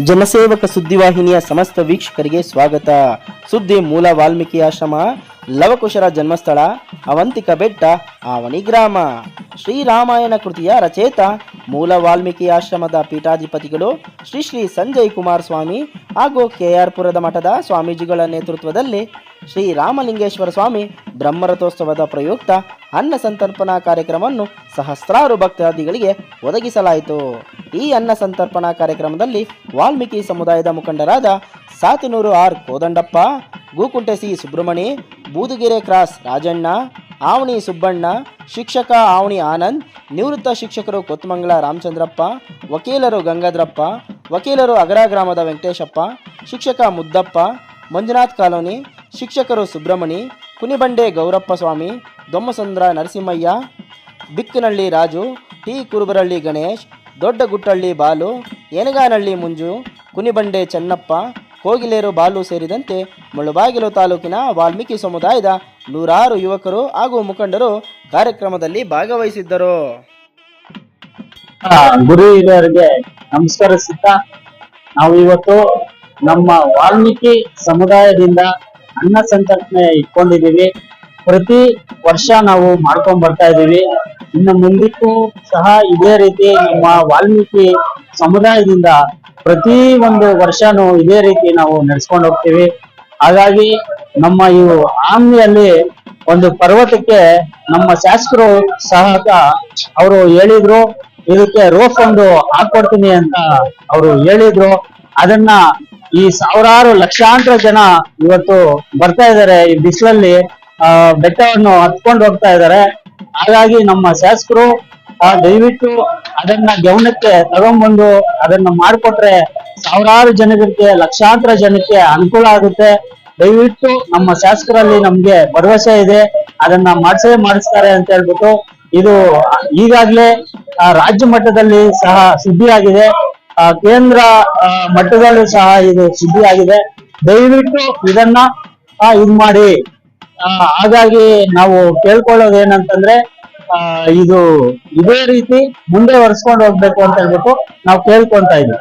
ಜನಸೇವಕ ಸುದ್ದಿವಾಹಿನಿಯ ಸಮಸ್ತ ವೀಕ್ಷಕರಿಗೆ ಸ್ವಾಗತ. ಸುದ್ದಿ ಮೂಲ ವಾಲ್ಮೀಕಿ ಆಶ್ರಮ, ಲವಕುಶರ ಜನ್ಮಸ್ಥಳ, ಅವಂತಿಕ ಬೆಟ್ಟ, ಆವಣಿ ಗ್ರಾಮ. ಶ್ರೀರಾಮಾಯಣ ಕೃತಿಯ ರಚಯಿತ ಮೂಲ ವಾಲ್ಮೀಕಿ ಆಶ್ರಮದ ಪೀಠಾಧಿಪತಿಗಳು ಶ್ರೀ ಶ್ರೀ ಸಂಜಯ್ ಕುಮಾರ್ ಸ್ವಾಮಿ ಹಾಗೂ ಕೆಆರ್ ಪುರದ ಮಠದ ಸ್ವಾಮೀಜಿಗಳ ನೇತೃತ್ವದಲ್ಲಿ ಶ್ರೀ ರಾಮಲಿಂಗೇಶ್ವರ ಸ್ವಾಮಿ ಬ್ರಹ್ಮರಥೋತ್ಸವದ ಪ್ರಯುಕ್ತ ಅನ್ನ ಸಂತರ್ಪಣಾ ಕಾರ್ಯಕ್ರಮವನ್ನು ಸಹಸ್ರಾರು ಭಕ್ತಾದಿಗಳಿಗೆ ಒದಗಿಸಲಾಯಿತು. ಈ ಅನ್ನ ಸಂತರ್ಪಣಾ ಕಾರ್ಯಕ್ರಮದಲ್ಲಿ ವಾಲ್ಮೀಕಿ ಸಮುದಾಯದ ಮುಖಂಡರಾದ Satanur R Kodandappa, Gookunte C Subramani, Budugere cross Rajanna, Avani Subbanna, ಶಿಕ್ಷಕ ಆವಣಿ ಆನಂದ್, ನಿವೃತ್ತ ಶಿಕ್ಷಕರು ಕೊತ್ತಮಂಗಲ ರಾಮಚಂದ್ರಪ್ಪ, ವಕೀಲರು ಗಂಗಾಧರಪ್ಪ, ವಕೀಲರು ಅಗರ ಗ್ರಾಮದ ವೆಂಕಟೇಶಪ್ಪ, ಶಿಕ್ಷಕ ಮುದ್ದಪ್ಪ, ಮಂಜುನಾಥ್ ಕಾಲೋನಿ, ಶಿಕ್ಷಕರು ಸುಬ್ರಹ್ಮಣಿ ಕುನಿಬಂಡೆ ಗೌರಪ್ಪ ಸ್ವಾಮಿ, ದೊಮ್ಮಸಂದ್ರ ನರಸಿಂಹಯ್ಯ ಬಿಕ್ಕನಹಳ್ಳಿ ರಾಜು, ಟಿ. ಕುರುಬರಳ್ಳಿ ಗಣೇಶ್ ದೊಡ್ಡಗುಟ್ಟಳ್ಳಿ ಬಾಲು ಏನಗಾನಹಳ್ಳಿ ಮುಂಜು, ಕುನಿಬಂಡೆ ಚೆನ್ನಪ್ಪ, ಕೋಗಿಲೇರು ಬಾಲು ಸೇರಿದಂತೆ ಮುಳುಬಾಗಿಲು ತಾಲೂಕಿನ ವಾಲ್ಮೀಕಿ ಸಮುದಾಯದ ನೂರಾರು ಯುವಕರು ಹಾಗೂ ಮುಖಂಡರು ಕಾರ್ಯಕ್ರಮದಲ್ಲಿ ಭಾಗವಹಿಸಿದ್ದರು. ಗುರು ಹಿರಿಯರಿಗೆ ನಮಸ್ಕರಿಸುತ್ತಾ ನಾವು ಇವತ್ತು ನಮ್ಮ ವಾಲ್ಮೀಕಿ ಸಮುದಾಯದಿಂದ ಅನ್ನ ಸಂಕಲ್ಪನೆ ಇಟ್ಕೊಂಡಿದೀವಿ ಪ್ರತಿ ವರ್ಷ ನಾವು ಮಾಡ್ಕೊಂಡ್ ಬರ್ತಾ ಇದೀವಿ ಇನ್ನು ಮುಂದಕ್ಕೂ ಸಹ ಇದೇ ರೀತಿ ನಮ್ಮ ವಾಲ್ಮೀಕಿ ಸಮುದಾಯದಿಂದ ಪ್ರತಿ ಒಂದು ವರ್ಷನೂ ಇದೇ ರೀತಿ ನಾವು ನಡೆಸ್ಕೊಂಡು ಹೋಗ್ತೀವಿ. ಹಾಗಾಗಿ ನಮ್ಮ ಈ ಆಮ್ನಿಯಲ್ಲಿ ಒಂದು ಪರ್ವತಕ್ಕೆ ನಮ್ಮ ಶಾಸಕರು ಸಹ ಅವರು ಹೇಳಿದ್ರು, ಇದಕ್ಕೆ ರೋಸ್ ಒಂದು ಹಾಕೊಡ್ತೀನಿ ಅಂತ ಅವರು ಹೇಳಿದ್ರು. ಅದನ್ನ ಈ ಸಾವಿರಾರು ಲಕ್ಷಾಂತರ ಜನ ಇವತ್ತು ಬರ್ತಾ ಇದ್ದಾರೆ ಈ ಬಿಸಿಲಲ್ಲಿ, ಆ, ಬೆಟ್ಟವನ್ನು ಹತ್ಕೊಂಡು ಹೋಗ್ತಾ ಇದ್ದಾರೆ. ಹಾಗಾಗಿ ನಮ್ಮ ಶಾಸಕರು ದಯವಿಟ್ಟು ಅದನ್ನ ಗಮನಕ್ಕೆ ತಗೊಂಡ್ಬಂದು ಅದನ್ನ ಮಾಡಿಕೊಟ್ರೆ ಸಾವಿರಾರು ಜನಗಳಿಗೆ ಲಕ್ಷಾಂತರ ಜನಕ್ಕೆ ಅನುಕೂಲ ಆಗುತ್ತೆ. ದಯವಿಟ್ಟು ನಮ್ಮ ಶಾಸಕರಲ್ಲಿ ನಮ್ಗೆ ಭರವಸೆ ಇದೆ. ಅದನ್ನ ಮಾಡಿಸೇ ಮಾಡಿಸ್ತಾರೆ ಅಂತ ಹೇಳ್ಬಿಟ್ಟು ಇದು ಈಗಾಗ್ಲೇ ರಾಜ್ಯ ಮಟ್ಟದಲ್ಲಿ ಸಹ ಸುದ್ದಿಯಾಗಿದೆ ಕೇಂದ್ರ ಮಟ್ಟದಲ್ಲೂ ಸಹ ಇದು ಸುದ್ದಿಯಾಗಿದೆ. ದಯವಿಟ್ಟು ಇದನ್ನ ಇದ್ ಮಾಡಿ. ಹಾಗಾಗಿ ನಾವು ಕೇಳ್ಕೊಳ್ಳೋದು ಏನಂತಂದ್ರೆ ಇದು ಇದೇ ರೀತಿ ಮುಂದೆ ಒರೆಸ್ಕೊಂಡು ಹೋಗ್ಬೇಕು ಅಂತ ಹೇಳ್ಬಿಟ್ಟು ನಾವು ಕೇಳ್ಕೊಂತ ಇದ್ದೀವಿ.